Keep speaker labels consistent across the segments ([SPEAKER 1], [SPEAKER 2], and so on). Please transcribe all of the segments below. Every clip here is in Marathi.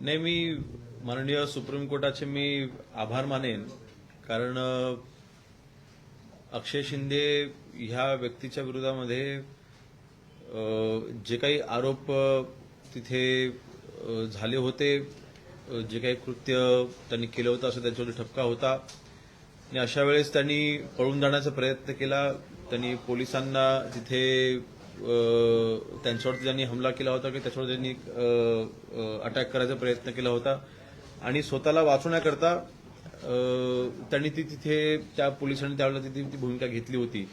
[SPEAKER 1] नाही मी माननीय सुप्रीम कोर्टाचे मी आभार मानेन. कारण अक्षय शिंदे ह्या व्यक्तीच्या विरोधामध्ये जे काही आरोप तिथे झाले होते जे काही कृत्य त्यांनी केलं होतं असं त्यांच्यावर ठपका होता. आणि अशा वेळेस त्यांनी पळून जाण्याचा प्रयत्न केला. त्यांनी पोलिसांना तिथे त्यांच्यावरती ज्यांनी हमला केला होता की त्याच्यावर त्यांनी अटॅक करायचा प्रयत्न केला होता आणि स्वतःला वाचवण्याकरता त्यांनी ती तिथे त्या पोलिसांनी त्यावेळेला तिथे ती भूमिका घेतली होती.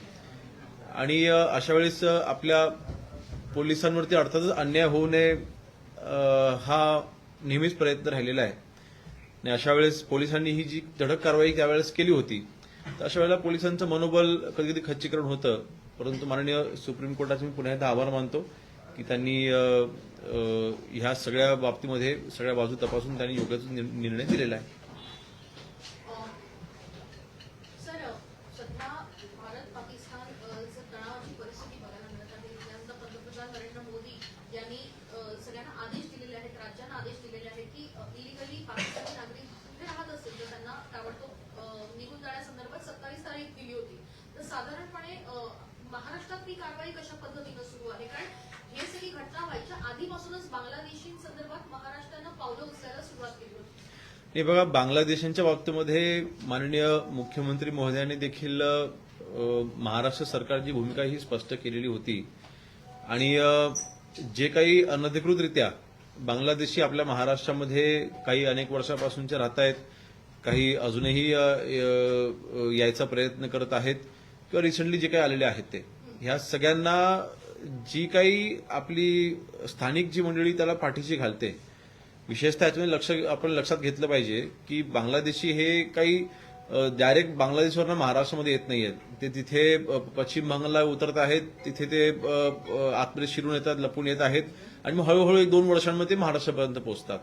[SPEAKER 1] आणि अशा वेळेस आपल्या पोलिसांवरती अर्थातच अन्याय होऊ नये हा नेहमीच प्रयत्न राहिलेला आहे. आणि अशा वेळेस पोलिसांनी ही जी धडक कारवाई त्यावेळेस केली होती तर अशा वेळेला पोलिसांचं मनोबल कधी कधी खच्चीकरण होतं. परंतु माननीय सुप्रीम कोर्टाचे मी पुन्हा एकदा आभार मानतो की त्यांनी ह्या सगळ्या बाबतीमध्ये सगळ्या बाजू तपासून त्यांनी योग्य निर्णय दिलेला आहे
[SPEAKER 2] सर सध्या भारत पाकिस्तान अ, चं तणावाची परिस्थिती बघायला मिळत आहे त्यानंतर पंतप्रधान नरेंद्र मोदी यांनी अ, सगळ्यांना आदेश दिलेले आहेत राज्यांना आदेश दिलेले आहेत की इलिगली पाकिस्तानी नागरिक कुठे राहत असतील तर त्यांना ताबडतोब अ, निघून जाण्यासंदर्भात सत्तावीस तारीख दिली होती तर साधारणपणे अ, महाराष्ट्रात ही कारवाई कशा पद्धतीनं सुरू आहे? कारण हे सगळी घटना व्हायच्या आधीपासूनच बांगलादेशींसंदर्भात महाराष्ट्रानं पावलं उचलायला सुरुवात केली होती.
[SPEAKER 1] हे बघा बांगलादेशांच्या बाबतीमध्ये माननीय मुख्यमंत्री महोदयांनी देखील महाराष्ट्र सरकारची भूमिका ही स्पष्ट केलेली होती. आणि जे काही अनधिकृतरित्या बांगलादेशी आपल्या महाराष्ट्रामध्ये काही अनेक वर्षापासूनचे राहत आहेत काही अजूनही यायचा प्रयत्न करत आहेत किंवा रिसेंटली जे काही आलेले आहेत ते. ह्या सगळ्यांना जी काही आपली स्थानिक जी मंडळी त्याला पाठीशी घालते विशेषतः याच्यामध्ये लक्ष आपण लक्षात घेतलं पाहिजे की बांगलादेशी हे काही डायरेक्ट बांगलादेशवरनं महाराष्ट्रामध्ये येत नाहीयेत ते तिथे पश्चिम बंगालला उतरत आहेत तिथे ते आतमध्ये शिरून येतात लपून येत आहेत आणि मग हळूहळू एक दोन वर्षांमध्ये ते महाराष्ट्रापर्यंत पोहोचतात.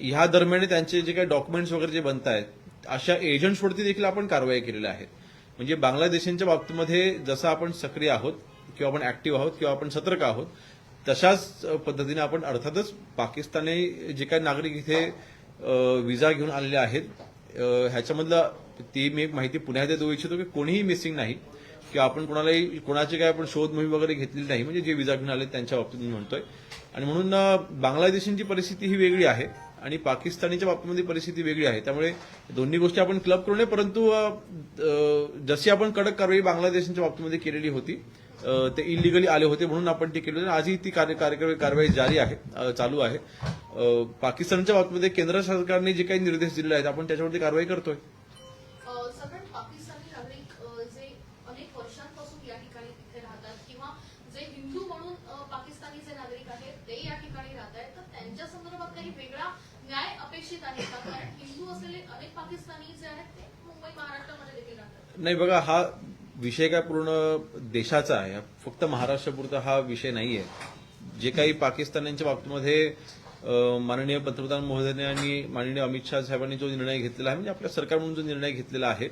[SPEAKER 1] ह्या दरम्यान त्यांचे जे काही डॉक्युमेंट्स वगैरे जे बनत आहेत अशा एजंट्सवरती देखील आपण कारवाई केलेल्या आहेत म्हणजे बांगलादेशांच्या बाबतीमध्ये जसं आपण सक्रिय आहोत किंवा आपण ऍक्टिव्ह आहोत किंवा आपण सतर्क आहोत तशाच पद्धतीने आपण अर्थातच पाकिस्तानी जे काही नागरिक इथे विजा घेऊन आलेले आहेत ह्याच्यामधला ह्याच्यामधलं ती मी एक माहिती पुन्हा एकदा देऊ इच्छितो की कोणीही मिसिंग नाही किंवा आपण कोणालाही कोणाची काय आपण शोध मोहीम वगैरे घेतलेली नाही म्हणजे जे विजा घेऊन आले त्यांच्या बाबतीत मी म्हणतोय. आणि म्हणून बांगलादेशांची बांगलादेशींची परिस्थिती ही वेगळी आहे. आणि पाकिस्तानीच्या बाबतीमध्ये परिस्थिती वेगळी आहे. त्यामुळे दोन्ही गोष्टी आपण क्लब करू नये परंतु जशी आपण कडक कारवाई बांगलादेशांच्या बाबतीमध्ये केलेली होती ते इलिगली आले होते म्हणून आपण ते होती. आजही ती कार्य- कारवाई जारी आहे चालू आहे. पाकिस्तानच्या बाबतीमध्ये केंद्र सरकारने जे काही निर्देश दिलेले आहेत आपण त्याच्यावरती कारवाई करतोय
[SPEAKER 2] अ, सगळ्यात पाकिस्तानी नागरिक अ, जे अनेक वर्षांपासून या ठिकाणी तिथे राहतात किंवा जे हिंदू म्हणून अ, पाकिस्तानी जे नागरिक आहेत ते या ठिकाणी राहत आहेत तर त्यांच्या संदर्भात काही वेगळा न्याय अपेक्षित आहे का कारण हिंदू असलेले अनेक पाकिस्तानी जे आहेत ते मुंबई महाराष्ट्रामध्ये देखील राहतात.
[SPEAKER 1] नाही बघा हा विषय काय पूर्ण देशाचा आहे. फक्त महाराष्ट्रापुरता हा विषय नाहीये. जे काही पाकिस्तानांच्या बाबतीमध्ये माननीय पंतप्रधान महोदयांनी आणि माननीय अमित शहा साहेबांनी जो निर्णय घेतलेला आहे म्हणजे आपल्या सरकार म्हणून जो निर्णय घेतलेला आहे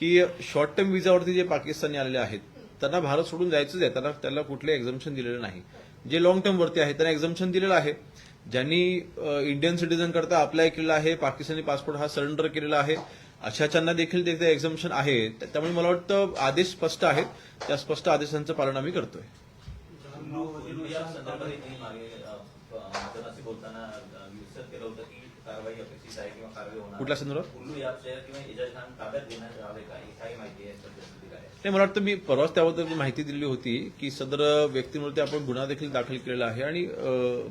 [SPEAKER 1] की शॉर्ट टर्म विजावरती जे पाकिस्तानी आलेले आहेत त्यांना भारत सोडून जायचंच आहे. त्यांना त्याला कुठले एक्झम्पन दिलेलं नाही. जे लॉंग टर्मवरती आहे त्यांना एक्झम्पन दिलेलं आहे. ज्यांनी इंडियन सिटीजन करता अप्लाय केलेला आहे पाकिस्तानी पासपोर्ट हा सरेंडर केलेला आहे अशाच्यांना देखील तिथे एक्झम्पन आहे. त्यामुळे मला वाटतं आदेश स्पष्ट आहेत. त्या स्पष्ट आदेशांचं पालन आम्ही करतोय.
[SPEAKER 3] आहे
[SPEAKER 1] कुठल्या संदर्भात?
[SPEAKER 3] काही?
[SPEAKER 1] नाही मला वाटतं मी परवाच त्याबद्दल माहिती दिली होती की सदर व्यक्तींवरती आपण गुन्हा देखील दाखल केलेला आहे आणि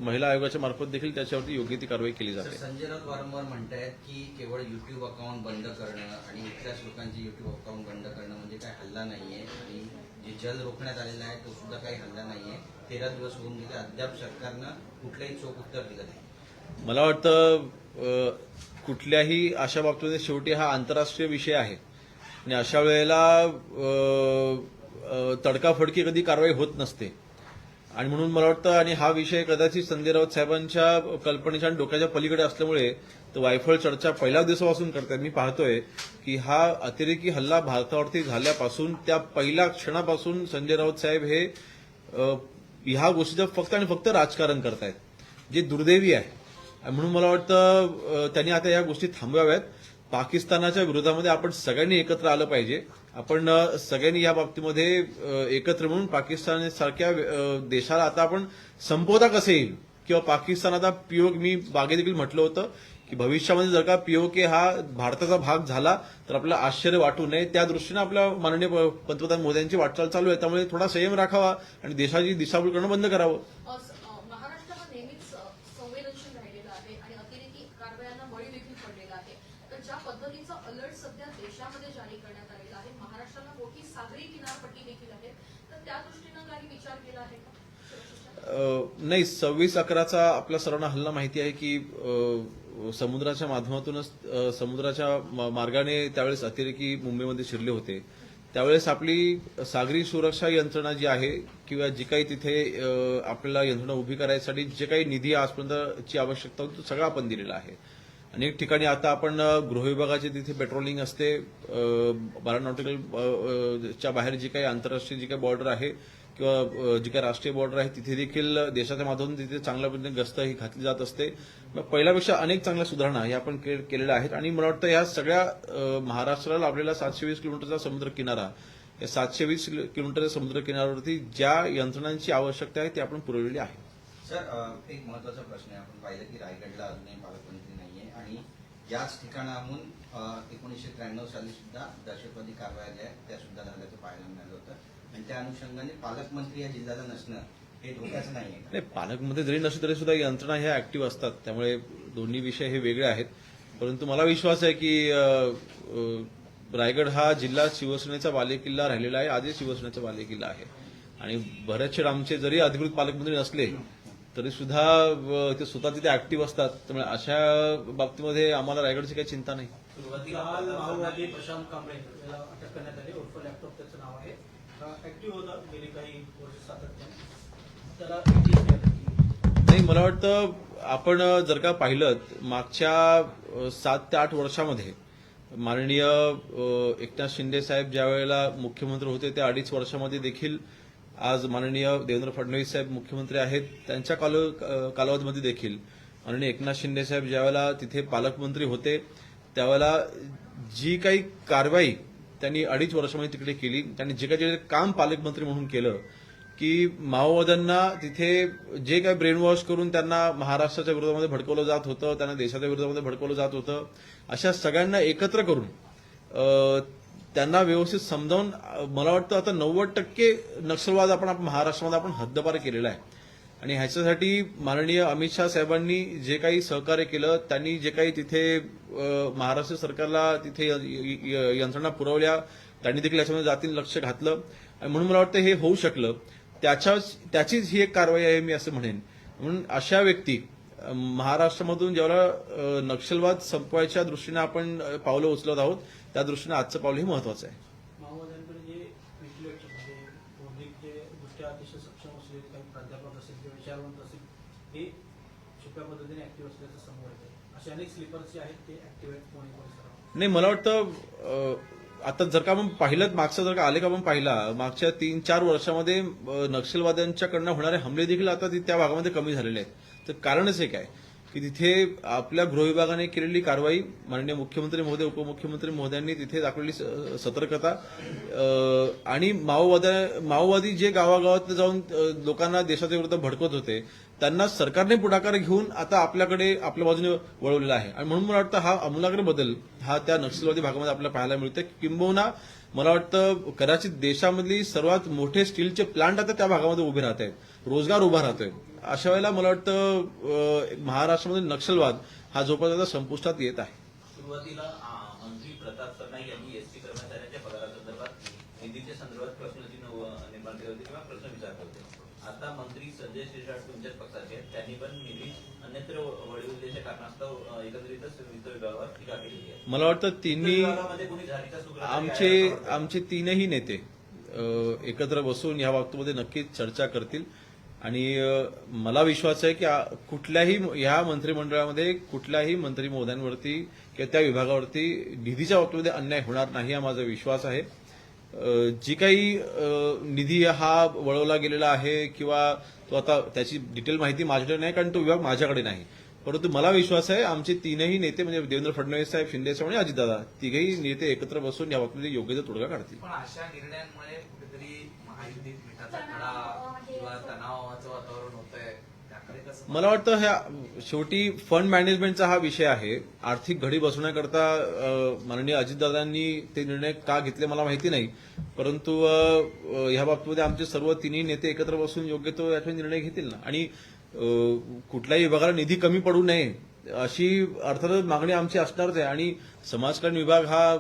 [SPEAKER 1] महिला आयोगाच्या मार्फत देखील त्याच्यावरती योग्य ती कारवाई केली जाते.
[SPEAKER 4] संजय राऊत वारंवार म्हणतायत की केवळ युट्यूब अकाउंट बंद करणं आणि इथल्याच लोकांचे युट्यूब अकाउंट बंद करणं म्हणजे काय हल्ला नाहीये आणि जे जल रोखण्यात आलेला आहे तो सुद्धा काही हल्ला नाहीये. तेरा दिवस होऊन गेले अद्याप सरकारनं कुठलंही चोख उत्तर दिलं नाही.
[SPEAKER 1] मला वाटतं कुठल्याही अशा बाबतीमध्ये शेवटी हा आंतरराष्ट्रीय विषय आहे. आणि अशा वेळेला तडकाफडकी कधी कारवाई होत नसते. आणि म्हणून मला वाटतं आणि हा विषय कदाचित संजय राऊत साहेबांच्या कल्पनेच्या आणि डोक्याच्या पलीकडे असल्यामुळे तो वायफळ चर्चा पहिल्या दिवसापासून करतात मी पाहतोय की हा अतिरेकी हल्ला भारतावरती झाल्यापासून त्या पहिल्या क्षणापासून संजय राऊत साहेब हे ह्या गोष्टीचं फक्त आणि फक्त राजकारण करतायत जे दुर्दैवी आहे. म्हणून मला वाटतं त्यांनी आता या गोष्टी थांबवाव्यात. पाकिस्तानाच्या विरोधामध्ये आपण सगळ्यांनी एकत्र आलं पाहिजे. आपण सगळ्यांनी या बाबतीमध्ये एकत्र म्हणून पाकिस्तान सारख्या देशाला आता आपण संपवता कसं येईल? किंवा पाकिस्तान आता पीओ मी बागे देखील म्हटलं होतं की भविष्यामध्ये जर का पीओके हा भारताचा भाग झाला तर आपल्याला आश्चर्य वाटू नये. त्या दृष्टीनं आपल्या माननीय प- पंतप्रधान मोदींची वाटचाल चालू आहे. त्यामुळे थोडा संयम राखावा आणि देशाची दिशाभूल करणं बंद करावं
[SPEAKER 2] अ, स- अ, महाराष्ट्र हा नेहमीच अ, संवेदनशील राहिलेला आहे आणि अतिरेकी कारवायांना बळी देखील पडलेला आहे तर ज्या पद्धतीचं अलर्ट सध्या देशामध्ये जारी करण्यात आलेला आहे महाराष्ट्राला मोठी सागरी किनारपट्टी देखील आहे तर त्या दृष्टीनं काही विचार केला आहे का सुरक्षेच्या?
[SPEAKER 1] अ, नाही सव्वीस अकराचा आपल्या सर्वांना हल्ला माहिती आहे की समुद्राच्या माध्यमातूनच समुद्राच्या मार्गाने त्यावेळेस अतिरेकी मुंबईमध्ये शिरले होते. त्यावेळेस आपली सागरी सुरक्षा यंत्रणा जी आहे किंवा जी काही तिथे आपल्याला यंत्रणा उभी करायसाठी जे काही निधी आजपर्यंतची आवश्यकता होती तो सगळा आपण दिलेला आहे. अनेक ठिकाणी आता आपण गृहविभागाची तिथे पेट्रोलिंग असते. बारा नॉटिकल च्या बाहेर जी काही आंतरराष्ट्रीय जी काही बॉर्डर आहे किंवा जी काही राष्ट्रीय बॉर्डर आहे तिथे देखील देशाच्या माध्यमातून तिथे चांगल्या पद्धतीने गस्त ही घातली जात असते. पहिल्यापेक्षा अनेक चांगल्या सुधारणा ह्या आपण के- केलेल्या आहेत. आणि मला वाटतं या सगळ्या महाराष्ट्राला लाभलेला सातशे वीस किलोमीटरचा समुद्र किनारा या सातशे वीस किलोमीटरच्या समुद्र किनाऱ्यावरती ज्या यंत्रणांची आवश्यकता आहे ती आपण पुरवलेली आहे.
[SPEAKER 4] सर एक महत्त्वाचा प्रश्न आहे. आपण पाहिलं की रायगडला अजूनही पालकमंत्री आणि याच ठिकाणाहून एकोणीसशे त्र्याण्णव साली सुद्धा दहशतवादी कारवाया ज्या आहेत, त्या सुद्धा झाल्याचं पाहायला मिळालं होतं. आणि त्या अनुषंगाने पालकमंत्री या जिल्ह्याला नसणं हे धोक्याचं
[SPEAKER 1] नाही पालकमंत्री जरी नसले तरी सुद्धा यंत्रणा ह्या ऍक्टिव्ह असतात. त्यामुळे दोन्ही विषय हे वेगळे आहेत. परंतु मला विश्वास आहे की रायगड हा जिल्हा शिवसेनेचा बालेकिल्ला राहिलेला आहे आजही शिवसेनेचा बालेकिल्ला आहे. आणि बरेचसे आमचे जरी अधिकृत पालकमंत्री नसले तरी सुद्धा अ, ते स्वतः तिथे ऍक्टिव्ह असतात. त्यामुळे अशा बाबतीमध्ये आम्हाला रायगडची काही चिंता नाही.
[SPEAKER 3] सुरुवातीला
[SPEAKER 5] काल माओवादी
[SPEAKER 3] पाकिस्तानने-
[SPEAKER 5] प्रशांत कांबळे याला अटक करण्यात आली. उर्फ लॅपटॉप त्याचं नाव आहे. ऍक्टिव्ह होता गेली काही वर्ष सातत्याने. त्याला ATS ने अटक केली.
[SPEAKER 1] नाही मला वाटतं आपण जर का पाहिलं मागच्या सात ते आठ वर्षामध्ये माननीय एकनाथ शिंदे साहेब ज्या वेळेला मुख्यमंत्री होते त्या अडीच वर्षामध्ये देखील आज माननीय देवेंद्र फडणवीस साहेब मुख्यमंत्री आहेत. त्यांच्या कालो कालावधीमध्ये देखील माननीय एकनाथ शिंदे साहेब ज्यावेळेला तिथे पालकमंत्री होते त्यावेळेला जी काही कारवाई त्यांनी अडीच वर्षामध्ये तिकडे केली त्यांनी जे काही जे काम पालकमंत्री म्हणून केलं की माओवाद्यांना तिथे जे काही ब्रेनवॉश करून त्यांना महाराष्ट्राच्या विरोधामध्ये भडकवलं जात होतं त्यांना देशाच्या विरोधामध्ये भडकवलं जात होतं अशा सगळ्यांना एकत्र करून त्यांना व्यवस्थित समजावून मला वाटतं आता नव्वद टक्के नक्षलवाद आपण आप- महाराष्ट्रामध्ये आपण हद्दपार केलेला आहे. आणि ह्याच्यासाठी माननीय अमित शहा साहेबांनी जे काही सहकार्य केलं त्यांनी जे काही तिथे महाराष्ट्र सरकारला तिथे य- य- यंत्रणा पुरवल्या त्यांनी देखील याच्यामध्ये जातीन लक्ष घातलं. आणि म्हणून मला वाटतं हे होऊ शकलं. त्याच्या त्याचीच ही एक कारवाई आहे मी असं म्हणेन. म्हणून अशा व्यक्ती महाराष्ट्रामधून जेव्हा अ, नक्षलवाद संपवायच्या दृष्टीने आपण पावलं उचलत आहोत त्या दृष्टीने आजचं पाऊल हे महत्वाचं आहे नाही मला वाटतं आता जर का आपण पाहिलं मागचा जर का आलेख आपण पाहिला मागच्या तीन चार वर्षामध्ये नक्षलवाद्यांच्याकडनं होणारे हमले देखील आता ती- त्या भागामध्ये कमी झालेले आहेत. तर कारणच एक आहे की तिथे आपल्या गृहविभागाने केलेली कारवाई माननीय मुख्यमंत्री महोदय उपमुख्यमंत्री महोदयांनी तिथे दाखवलेली स- सतर्कता आणि माओवाद्या माओवादी जे गावागावात जाऊन लोकांना देशाच्या विरुद्ध भडकवत होते त्यांना सरकारने पुढाकार घेऊन आता आपल्याकडे आपल्या बाजूने वळवलेला आहे. आणि म्हणून मला वाटतं हा अमूलाग्र बदल हा त्या नक्षलवादी भागामध्ये आपल्याला पाहायला मिळतोय. किंबहुना मला वाटतं कदाचित देशामधली सर्वात मोठे स्टीलचे प्लांट आता त्या भागामध्ये उभे राहत आहेत. रोजगार उभा राहतोय. अशा वेळेला मला वाटतं महाराष्ट्रामध्ये नक्षलवाद हा जोपर्यंत संपुष्टात येत आहे.
[SPEAKER 3] सुरुवातीला आ, मंत्री प्रताप सरनाईक यांनी एसटी कर्मचाऱ्यांच्या पगारासंदर्भात निधीच्या संदर्भात प्रश्नचिन्ह निर्माण केले होते किंवा प्रश्न विचारले होते. आता मंत्री संजय शिरसाट तुमच्याच पक्षाचे आहेत. त्यांनी पण निधी अन्यत्र वळविल्याच्या कारणास्तव अ, एकत्रितच वित्त विभागावर टीका केलेली आहे.
[SPEAKER 1] मला वाटतं तिन्ही आमचे? आमचे तीनही नेते एकत्र बसून या बाबतीमध्ये नक्कीच चर्चा करतील. आणि मला विश्वास आहे की कुठल्याही ह्या मंत्रिमंडळामध्ये कुठल्याही मंत्री महोदयांवरती किंवा त्या विभागावरती निधीच्या बाबतीमध्ये अन्याय होणार नाही हा माझा विश्वास आहे. जी काही निधी हा वळवला गेलेला आहे किंवा तो आता त्याची डिटेल माहिती माझ्याकडे नाही कारण तो विभाग माझ्याकडे नाही. परंतु मला विश्वास आहे आमचे तीनही नेते म्हणजे देवेंद्र फडणवीस साहेब शिंदे साहेब आणि अजितदादा तिघही नेते एकत्र बसून या बाबतीत योग्य तो तोडगा काढतील.
[SPEAKER 6] किंवा तणावाचं वातावरण होत आहे
[SPEAKER 1] मला वाटतं ह्या शेवटी फंड मॅनेजमेंटचा हा विषय आहे. आर्थिक घडी बसवण्याकरता माननीय अजितदादांनी ते निर्णय का घेतले मला माहिती नाही. परंतु ह्या बाबतीमध्ये आमचे सर्व तिन्ही नेते एकत्र बसून योग्य तो याचा निर्णय घेतील ना. आणि कुठल्याही विभागाला निधी कमी पडू नये अशी अर्थातच मागणी आमची असणारच आहे. आणि समाजकल्याण विभाग हा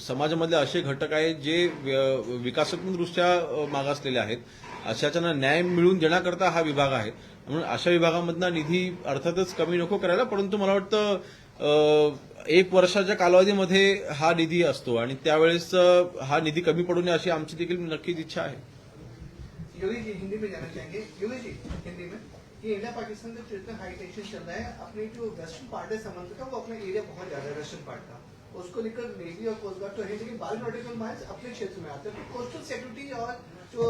[SPEAKER 1] समाजामधले असे घटक आहेत जे विकासात्मकदृष्ट्या मागासलेले आहेत. अशाच्यांना न्याय मिळवून देण्याकरता हा विभाग आहे. म्हणून अशा विभागामधला निधी अर्थातच कमी नको करायला परंतु मला वाटतं एक वर्षाच्या कालावधीमध्ये हा निधी असतो आणि त्यावेळेस हा निधी कमी पडू नये अशी आमची देखील नक्कीच इच्छा आहे.
[SPEAKER 7] योगी जी हिंदी में जाना चाहेंगे. योगी जी हिंदी में ये इंडिया पाकिस्तान का जो इतना हाई टेंशन चल रहा है अपने जो वेस्टर्न पार्ट है समंदर का वो अपना एरिया बहुत ज्यादा है वेस्टर्न पार्ट का उसको लेकर नेवी और कोस्ट गार्ड तो है, लेकिन बाल नॉटिकल माइल्स अपने क्षेत्र में आते हैं। तो कोस्टल सिक्योरिटी और जो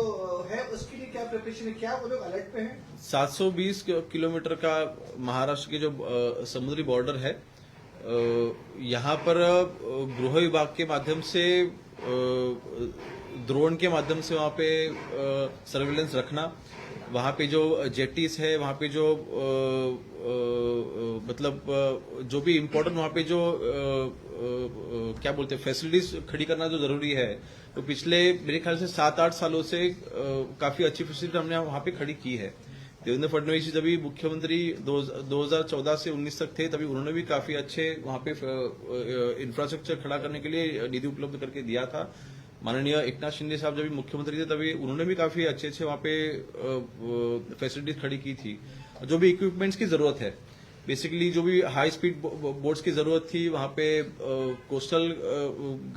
[SPEAKER 7] है, उसके लिए क्या प्रिपरेशन है, क्या वो लोग अलर्ट पे हैं?
[SPEAKER 1] 720 किलोमीटर का महाराष्ट्र के जो समुद्री बॉर्डर है यहाँ पर गृह विभाग के माध्यम से ड्रोन के माध्यम से वहाँ पे सर्वेलेंस रखना वहाँ पे जो जेटीज है वहाँ पे जो अ, अ, मतलब जो भी इम्पोर्टेंट वहाँ पे जो अ, अ, क्या बोलते हैं फैसिलिटीज़ खड़ी करना जो ज़रूरी है तो पिछले मेरे ख्याल से सात आठ सालों से अ, काफ़ी अच्छी फैसिलिटी हमने वहाँ पे खड़ी की है। देवेंद्र फडणवीस जी जब मुख्यमंत्री दो हज़ार चौदह से उन्नीस तक थे तभी उन्होंने भी काफ़ी अच्छे वहाँ पे इंफ्रास्ट्रक्चर खड़ा करने के लिए निधि उपलब्ध करके दिया था। माननीय एकनाथ शिंदे साहब जब मुख्यमंत्री थे, तभी उन्होंने भी काफ़ी अच्छे अच्छे वहाँ पे फैसिलिटीज़ खड़ी की थी। जो भी इक्विपमेंट्स की ज़रूरत है। बेसिकली जो भी हाई स्पीड बोट्स की ज़रूरत थी, वहाँ पे कोस्टल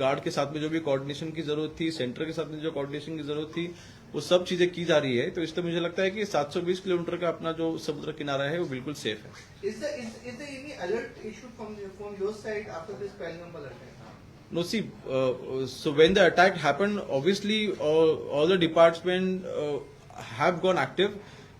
[SPEAKER 1] गार्ड के साथ में जो भी कोऑर्डिनेशन की ज़रूरत थी सेंटर के साथ में जो कोऑर्डिनेशन की ज़रूरत थी, वो सब चीज़ें की जा रही है। तो इसलिए मुझे लगता है कि 720 किलोमीटर का अपना जो समुद्र किनारा है, वो बिल्कुल सेफ़ है। No, see, uh, so when the attack happened, obviously all the departments uh, have gone active,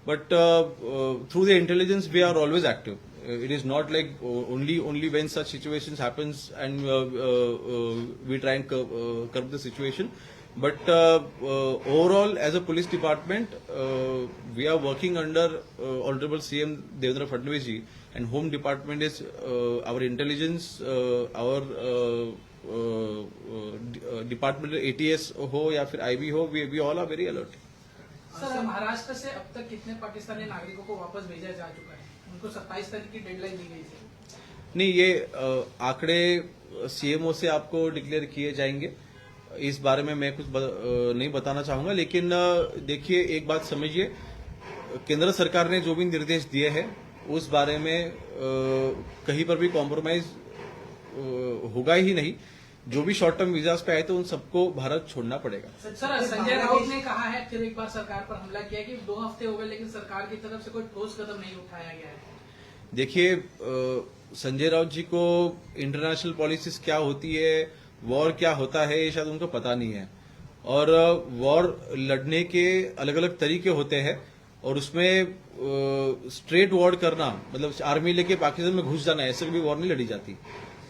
[SPEAKER 1] but uh, uh, through the intelligence we are always active. Uh, it is not like only only when such situations happens and uh, uh, uh we try and curb, uh, curb the situation. But uh, uh, overall, as a police department, uh, we are working under uh, Honorable CM Devendra Fadnavis and Home Department is uh, our intelligence, uh, our uh, department ATS हो या फिर आईबी हो we we all are very alert
[SPEAKER 8] sir Maharashtra से अब तक कितने पाकिस्तानी नागरिकों को वापस भेजा जा चुका है? उनको 27 तारीख की डेडलाइन दी गई थी।
[SPEAKER 1] नहीं ये आंकड़े सीएमओ से आपको डिक्लेयर किए जाएँगे। इस बारे में मैं कुछ ब, नहीं बताना चाहूँगा लेकिन देखिए एक बात समझिए केंद्र सरकार ने जो भी निर्देश दिए हैं उस बारे में कहीं पर भी कॉम्प्रोमाइज होगा ही नहीं। जो भी शॉर्ट टर्म वीजाज पे आए तो उन सबको भारत छोड़ना पड़ेगा।
[SPEAKER 8] सर संजय राउत ने कहा है फिर एक बार सरकार पर हमला किया कि दो हफ़्ते हो गए लेकिन सरकार की तरफ़ से कोई ठोस कदम नहीं उठाया गया है।
[SPEAKER 1] देखिए संजय राउत जी को इंटरनेशनल पॉलिसीज़ क्या होती है वॉर क्या होता है ये शायद उनको पता नहीं है। और वॉर लड़ने के अलग अलग तरीके होते हैं और उसमें स्ट्रेट वॉर करना मतलब आर्मी लेके पाकिस्तान में घुस जाना ऐसे भी वॉर नहीं लड़ी जाती।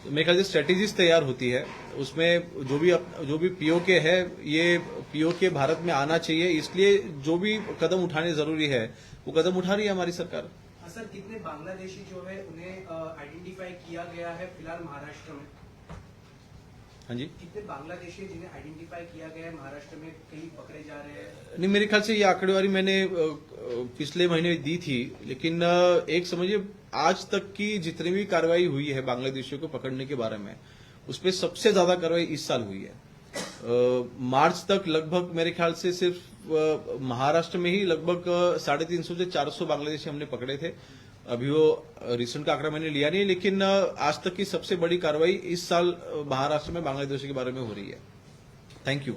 [SPEAKER 1] मेरे ख्याल से स्ट्रेटेजीज तैयार होती है। उसमें जो भी अप- जो भी पीओके है ये पीओके भारत में आना चाहिए। इसलिए जो भी कदम उठाने ज़रूरी है वो कदम उठा रही है हमारी सरकार।
[SPEAKER 9] सर कितने बांग्लादेशी जो है उन्हें आइडेंटिफाई किया गया है फ़िलहाल महाराष्ट्र में?
[SPEAKER 1] हाँ जी।
[SPEAKER 9] कितने बांग्लादेशी जिन्हें आइडेंटिफाई किया गया है महाराष्ट्र में? कहीं पकड़े जा रहे हैं?
[SPEAKER 1] नहीं मेरे ख्याल से ये आंकड़ेवारी मैंने पिछले महीने दी थी लेकिन एक समझिए आज तक की जितनी भी कार्रवाई हुई है बांग्लादेशियों को पकड़ने के बारे में उसपे सबसे ज़्यादा कार्रवाई इस साल हुई है। अ, मार्च तक लगभग मेरे ख्याल से सिर्फ़ महाराष्ट्र में ही लगभग साढ़े तीन सौ से चार सौ बांग्लादेशी हमने पकड़े थे। अभी वो रिसेंट का आंकड़ा मैंने लिया नहीं लेकिन आज तक की सबसे बड़ी कार्रवाई इस साल महाराष्ट्र में बांग्लादेशी के बारे में हो रही है। Thank you